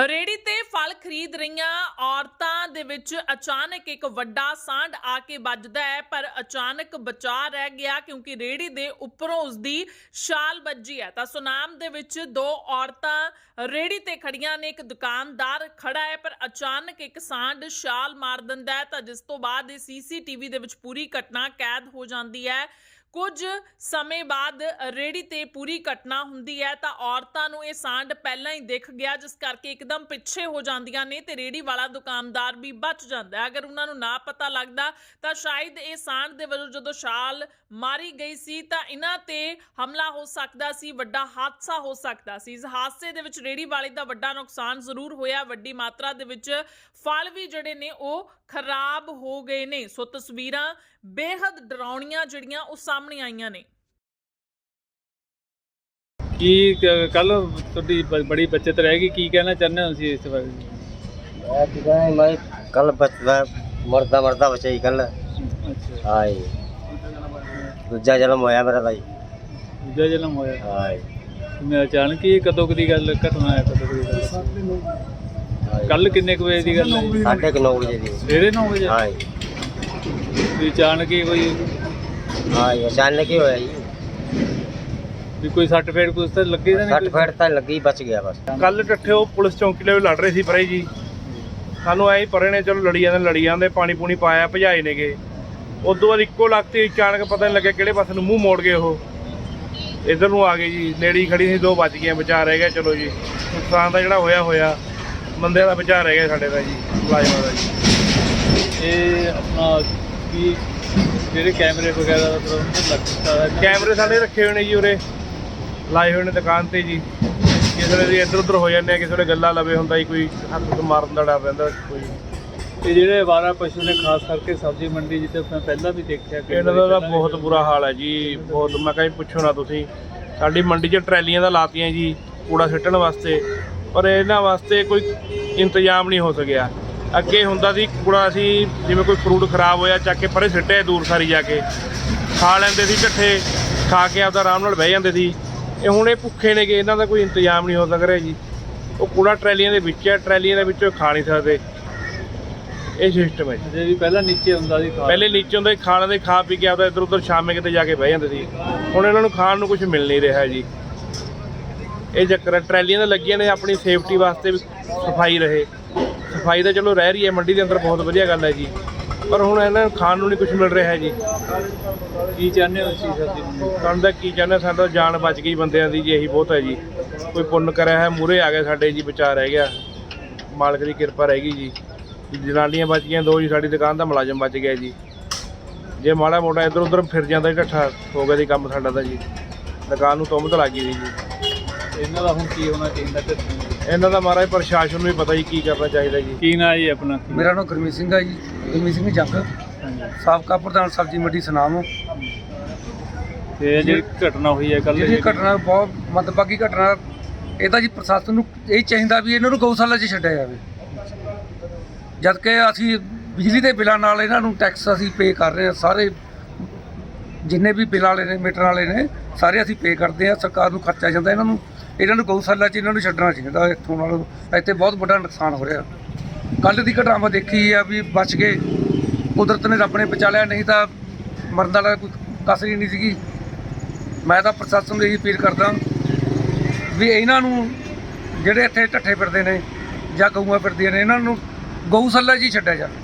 ਰੇੜੀ ਤੇ ਫਲ ਖਰੀਦ ਰਹੀਆਂ ਔਰਤਾਂ ਦੇ ਵਿੱਚ ਅਚਾਨਕ ਇੱਕ ਵੱਡਾ ਸਾਂਢ ਆ ਕੇ ਵੱਜਦਾ ਹੈ, ਪਰ ਅਚਾਨਕ ਬਚਾ ਰਹਿ ਗਿਆ ਕਿਉਂਕਿ ਰੇੜੀ ਦੇ ਉੱਪਰੋਂ ਉਸਦੀ ਛਾਲ ਵੱਜੀ ਹੈ। ਤਾਂ ਸੁਨਾਮ ਦੇ ਵਿੱਚ ਦੋ ਔਰਤਾਂ ਰੇੜੀ ਤੇ ਖੜੀਆਂ ਨੇ, ਇੱਕ ਦੁਕਾਨਦਾਰ ਖੜਾ ਹੈ, ਪਰ ਅਚਾਨਕ ਇੱਕ ਸਾਂਢ ਛਾਲ ਮਾਰ ਦਿੰਦਾ ਹੈ। ਤਾਂ ਜਿਸ ਤੋਂ ਬਾਅਦ ਇਹ ਸੀਸੀਟੀਵੀ ਦੇ ਵਿੱਚ ਪੂਰੀ ਘਟਨਾ ਕੈਦ ਹੋ ਜਾਂਦੀ ਹੈ। ਕੁਝ ਸਮੇਂ ਬਾਅਦ ਰੇੜੀ ਤੇ ਪੂਰੀ ਘਟਨਾ ਹੁੰਦੀ ਹੈ ਤਾਂ ਔਰਤਾਂ ਨੂੰ ਇਹ ਸਾਂਡ ਪਹਿਲਾਂ ਹੀ ਦਿਖ ਗਿਆ, ਜਿਸ ਕਰਕੇ ਇੱਕਦਮ ਪਿੱਛੇ ਹੋ ਜਾਂਦੀਆਂ ਨੇ ਤੇ ਰੇੜੀ ਵਾਲਾ ਦੁਕਾਨਦਾਰ ਵੀ ਬਚ ਜਾਂਦਾ ਹੈ। ਅਗਰ ਉਹਨਾਂ ਨੂੰ ਨਾ ਪਤਾ ਲੱਗਦਾ ਤਾਂ ਸ਼ਾਇਦ ਇਹ ਸਾਂਡ ਦੇ ਵੱਲੋਂ ਜਦੋਂ ਛਾਲ ਮਾਰੀ ਗਈ ਸੀ ਤਾਂ ਇਹਨਾਂ ਤੇ ਹਮਲਾ ਹੋ ਸਕਦਾ ਸੀ, ਵੱਡਾ ਹਾਦਸਾ ਹੋ ਸਕਦਾ ਸੀ। ਇਸ ਹਾਦਸੇ ਦੇ ਵਿੱਚ ਰੇੜੀ ਵਾਲੇ ਦਾ ਵੱਡਾ ਨੁਕਸਾਨ ਜ਼ਰੂਰ ਹੋਇਆ। ਵੱਡੀ ਮਾਤਰਾ ਦੇ ਵਿੱਚ ਫਲ ਵੀ ਜਿਹੜੇ ਨੇ ਉਹ ਖਰਾਬ ਹੋ ਗਏ ਨੇ। ਸੋ ਤਸਵੀਰਾਂ ਬੇਹੱਦ ਡਰਾਉਣੀਆਂ ਜਿਹੜੀਆਂ ਉਹ ਸਾਹਮਣੇ ਆਈਆਂ ਨੇ। ਕੀ ਕੱਲ ਤੁਹਾਡੀ ਬ- ਬੜੀ ਬੱਚਤ ਰਹੇਗੀ ਕੀ ਕਹਿਣਾ ਚਾਹੁੰਦੇ ਹੋ ਤੁਸੀਂ ਇਸ ਬਾਰੇ? ਮੈਂ ਕਹਾਂ ਮੈਂ ਕੱਲ ਬਚਦਾ ਮਰਦਾ ਮਰਦਾ ਬਚਿਆ ਕੱਲ। ਅੱਛਾ। ਹਾਏ ਦੂਜਾ ਜਨਮ ਹੋਇਆ ਮੇਰਾ ਤਾਂ ਜੀ। ਦੂਜਾ ਜਨਮ ਹੋਇਆ। ਹਾਏ ਮੈਂ ਅਚਾਨਕ ਹੀ ਇਹ ਕਦੋਂ ਕੁ ਦੀ ਗੱਲ ਘਟਨਾ ਹੈ ਕਦੋਂ ਕੁ ਦੀ ਗੱਲ? ਕੱਲ ਕਿੰਨੇ ਕੁ ਵਜੇ ਦੀ ਗੱਲ ਹੈ? ਜੀ? ਸਾਢੇ ਕੁ ਨੌ ਵਜੇ ਦੀ। ਸਵੇਰੇ 9 ਵਜੇ? ਹਾਏ ਵੀ ਅਚਾਨਕ ਹੀ ਕੋਈ ਅਚਾਨਕ ਹੀ ਹੋਇਆ ਜੀ। ਵੀ ਕੋਈ ਸੱਟ ਫੇਟ ਕੁਛ ਤਾਂ ਲੱਗੇ ਤਾਂ ਸੱਟ ਨਹੀਂ ਫੇਟ ਤਾਂ ਲੱਗੀ ਬਚ ਗਿਆ ਬਸ। ਕੱਲ ਟੱਠਿਓ ਪੁਲਿਸ ਚੌਂਕੀ ਲਈ ਲੜ ਰਹੇ ਸੀ ਪਰੇ ਜੀ। ਸਾਨੂੰ ਐਂ ਹੀ ਪਰੇ ਨੇ ਚਲੋ ਲੜੀ ਜਾਂਦੇ ਲੜੀ ਜਾਂਦੇ ਪਾਣੀ ਪੂਣੀ ਪਾਇਆ ਭਜਾਏ ਨੇਗੇ। ਉਦੋਂ ਬਾਅਦ ਇੱਕੋ ਲੱਖ ਤੇ ਅਚਾਨਕ ਪਤਾ ਨਹੀਂ ਲੱਗਿਆ ਕਿਹੜੇ ਪਾਸੇ ਨੂੰ ਮੂੰਹ ਮੋੜ ਗਏ ਉਹ। ਇਧਰ ਨੂੰ ਆ ਗਏ ਜੀ ਨੇੜੇ ਹੀ ਖੜੀ ਸੀ ਦੋ ਬਚ ਗਈਆਂ ਬਚਾ ਰਹਿ ਗਿਆ ਚਲੋ ਜੀ। ਨੁਕਸਾਨ ਦਾ ਜਿਹੜਾ ਹੋਇਆ ਹੋਇਆ। ਬੰਦਿਆਂ ਦਾ ਬਚਾ ਰਹਿ ਗਿਆ ਸਾਡੇ ਦਾ ਜੀ ਮੁਲਾਜ਼ਮਾਂ ਦਾ ਜੀ। ਇਹ ਆਪਣਾ ਕੀ ਜਿਹੜੇ ਕੈਮਰੇ ਵਗੈਰਾ ਦਾ ਪ੍ਰਬੰਧ ਲੱਗਦਾ ਹੈ ਕੈਮਰੇ ਸਾਡੇ ਰੱਖੇ ਹੋਏ ਨੇ ਜੀ ਉਰੇ। ਲਾਏ ਹੋਏ ਨੇ ਦੁਕਾਨ ਤੇ ਜੀ। ਕਿਸੇ ਵੇਲੇ ਇੱਧਰ ਉੱਧਰ ਹੋ ਜਾਂਦੇ ਆ ਕਿਸੇ ਵੇਲੇ ਗੱਲਾਂ ਲਵੇ ਹੁੰਦਾ ਜੀ ਕੋਈ ਹੱਥ ਤੋਂ ਮਾਰਨ ਦਾ ਡਰ ਰਹਿੰਦਾ ਕੋਈ। ਇਹ ਜਿਹੜੇ ਆਵਾਰਾ ਪਸ਼ੂ ਨੇ ਖਾਸ ਕਰਕੇ ਸਬਜ਼ੀ ਮੰਡੀ ਜਿੱਥੇ ਮੈਂ ਪਹਿਲਾਂ ਵੀ ਦੇਖਿਆ ਕਈ ਇਹਨਾਂ ਦਾ ਵਾਰੀ ਬਹੁਤ ਬੁਰਾ ਹਾਲ ਹੈ ਜੀ। ਬਹੁਤ ਮੈਂ ਕਹਿੰਦਾ ਪੁੱਛੋ ਨਾ ਤੁਸੀਂ। ਸਾਡੀ ਮੰਡੀ 'ਚ ਟਰੈਲੀਆਂ ਦਾ ਲਾਤੀਆਂ ਜੀ ਕੂੜਾ ਸਿੱਟਣ ਵਾਸਤੇ। ਪਰ ਇਹਨਾਂ ਵਾਸਤੇ ਕੋਈ ਇੰਤਜ਼ਾਮ ਨਹੀਂ ਹੋ ਸਕਿਆ। ਅੱਗੇ ਹੁੰਦਾ ਸੀ ਕੂੜਾ ਅਸੀਂ ਜਿਵੇਂ ਕੋਈ ਫਰੂਟ ਖਰਾਬ ਹੋਇਆ ਚੱਕ ਕੇ ਪਰੇ ਸਿੱਟੇ ਦੂਰ ਸਾਰੀ ਜਾ ਕੇ। ਖਾ ਲੈਂਦੇ ਸੀ ਢੱਠੇ ਖਾ ਕੇ ਆਪਦਾ ਆਰਾਮ ਨਾਲ ਬਹਿ ਜਾਂਦੇ ਸੀ। ਇਹ ਹੁਣ ਇਹ ਭੁੱਖੇ ਨੇਗੇ ਇਹਨਾਂ ਦਾ ਕੋਈ ਇੰਤਜ਼ਾਮ ਨਹੀਂ ਹੋ ਸਕ ਰਿਹਾ ਜੀ। ਉਹ ਕੂੜਾ ਟਰੈਲੀਆਂ ਦੇ ਵਿੱਚ ਹੈ ਟਰੈਲੀਆਂ ਦੇ ਵਿੱਚੋਂ ਖਾ ਨਹੀਂ ਸਕਦੇ। ਇਹ ਸਿਸਟਮ ਹੈ ਜੀ। ਵੀ ਪਹਿਲਾਂ ਨੀਚੇ ਹੁੰਦਾ ਸੀ। ਪਹਿਲੇ ਨੀਚੇ ਹੁੰਦੇ ਖਾ ਲੈਂਦੇ ਖਾ ਪੀ ਕੇ ਆਪਦਾ ਇੱਧਰ ਉੱਧਰ ਸ਼ਾਮੇ ਕਿਤੇ ਜਾ ਕੇ ਬਹਿ ਜਾਂਦੇ ਸੀ। ਹੁਣ ਇਹਨਾਂ ਨੂੰ ਖਾਣ ਨੂੰ ਕੁਝ ਮਿਲ ਨਹੀਂ ਰਿਹਾ ਜੀ। ਇਹ ਚੱਕਰ ਟਰੈਲੀਆਂ ਤਾਂ ਲੱਗੀਆਂ ਨੇ ਆਪਣੀ ਸੇਫਟੀ ਵਾਸਤੇ ਵੀ ਸਫ਼ਾਈ ਰਹੇ। ਸਫ਼ਾਈ ਤਾਂ ਚਲੋ ਰਹਿ ਰਹੀ ਹੈ ਮੰਡੀ ਦੇ ਅੰਦਰ ਬਹੁਤ ਵਧੀਆ ਗੱਲ ਹੈ ਜੀ। ਪਰ ਹੁਣ ਇਹਨਾਂ ਨੂੰ ਖਾਣ ਨੂੰ ਨਹੀਂ ਕੁਝ ਮਿਲ ਰਿਹਾ ਜੀ। ਕੀ ਚਾਹੁੰਦੇ ਹੋ ਤੁਸੀਂ ਮੰਡੀ? ਸਾਨੂੰ ਤਾਂ ਕੀ ਚਾਹੁੰਦੇ ਸਾਡਾ ਜਾਨ ਬਚ ਗਈ ਬੰਦਿਆਂ ਦੀ ਜੀ ਇਹੀ ਬਹੁਤ ਹੈ ਜੀ। ਕੋਈ ਪੁੰਨ ਕਰਿਆ ਹੈ ਮੂਰੇ ਆ ਗਏ ਸਾਡੇ ਜੀ ਬਚਾ ਰਹਿ ਗਿਆ। ਮਾਲਕ ਦੀ ਕਿਰਪਾ ਰਹਿ ਗਈ ਜੀ। ਜਨਾਨੀਆਂ ਬਚ ਗਈਆਂ ਦੋ ਜੀ ਸਾਡੀ ਦੁਕਾਨ ਦਾ ਮੁਲਾਜ਼ਮ ਬਚ ਗਿਆ ਜੀ। ਜੇ ਮਾੜਾ ਮੋਟਾ ਇੱਧਰ ਉੱਧਰ ਫਿਰ ਜਾਂਦਾ ਜੀ ਢੱਠਾ ਹੋ ਗਿਆ ਜੀ ਕੰਮ ਸਾਡਾ ਤਾਂ ਜੀ। ਦੁਕਾਨ ਨੂੰ ਤੁੰਮ ਲੱਗ ਗਈ ਜੀ। ਇਹਨਾਂ ਦਾ ਹੁਣ ਕੀ ਹੋਣਾ ਚਾਹੀਦਾ ਤੇ ਇਹਨਾਂ ਦਾ ਮਹਾਰਾਜ ਪ੍ਰਸ਼ਾਸਨ ਨੂੰ ਵੀ ਪਤਾ ਜੀ ਕੀ ਕਰਨਾ ਚਾਹੀਦਾ ਜੀ। ਕੀ ਨਾ ਜੀ ਆਪਣਾ? ਮੇਰਾ ਨਾਮ ਗੁਰਮੀਤ ਸਿੰਘ ਹੈ ਜੀ ਗੁਰਮੀਤ ਸਿੰਘ ਜੰਗ। ਸਾਬਕਾ ਪ੍ਰਧਾਨ ਸਬਜ਼ੀ ਮੰਡੀ ਸੁਨਾਮ। ਤੇ ਜਿਹੜੀ ਘਟਨਾ ਹੋਈ ਹੈ ਕੱਲ ਜਿਹੜੀ ਘਟਨਾ ਬਹੁਤ ਮਤਬਾਗੀ ਘਟਨਾ ਇਹ ਤਾਂ ਜੀ ਪ੍ਰਸ਼ਾਸਨ ਨੂੰ ਇਹ ਚਾਹੀਦਾ ਵੀ ਇਹਨਾਂ ਨੂੰ ਗਊਸ਼ਾਲਾ 'ਚ ਛੱਡਿਆ ਜਾਵੇ। ਜਦ ਕਿ ਅਸੀਂ ਬਿਜਲੀ ਦੇ ਬਿੱਲਾਂ ਨਾਲ ਇਹਨਾਂ ਨੂੰ ਟੈਕਸ ਅਸੀਂ ਪੇ ਕਰ ਰਹੇ ਹਾਂ ਸਾਰੇ ਜਿੰਨੇ ਵੀ ਬਿੱਲ ਵਾਲੇ ਨੇ ਮੀਟਰ ਵਾਲੇ ਨੇ ਸਾਰੇ ਅਸੀਂ ਪੇ ਕਰਦੇ ਹਾਂ ਸਰਕਾਰ ਨੂੰ ਖਰਚਾ ਜਾਂਦਾ ਇਹਨਾਂ ਨੂੰ। ਇਹਨਾਂ ਨੂੰ ਗਊਸ਼ਾਲਾ 'ਚ ਇਹਨਾਂ ਨੂੰ ਛੱਡਣਾ ਚਾਹੀਦਾ ਇੱਥੋਂ ਨਾਲ ਇੱਥੇ ਬਹੁਤ ਵੱਡਾ ਨੁਕਸਾਨ ਹੋ ਰਿਹਾ। ਕੱਲ ਦੀ ਘਟਨਾ ਮੈਂ ਦੇਖੀ ਆ ਵੀ ਬਚ ਗਏ। ਕੁਦਰਤ ਨੇ ਰੱਬ ਨੇ ਬਚਾ ਲਿਆ, ਨਹੀਂ ਤਾਂ ਮਰਨ ਵਾਲਾ ਕੋਈ ਕਸਰ ਹੀ ਨਹੀਂ ਸੀਗੀ। ਮੈਂ ਤਾਂ ਪ੍ਰਸ਼ਾਸਨ ਨੂੰ ਇਹੀ ਅਪੀਲ ਕਰਦਾ ਵੀ ਇਹਨਾਂ ਨੂੰ ਜਿਹੜੇ ਇੱਥੇ ਢੱਠੇ ਫਿਰਦੇ ਨੇ ਜਾਂ ਗਊਆਂ ਫਿਰਦੀਆਂ ਨੇ, ਇਹਨਾਂ ਨੂੰ ਗਊਸ਼ਾਲਾ 'ਚ ਹੀ ਛੱਡਿਆ ਜਾਵੇ।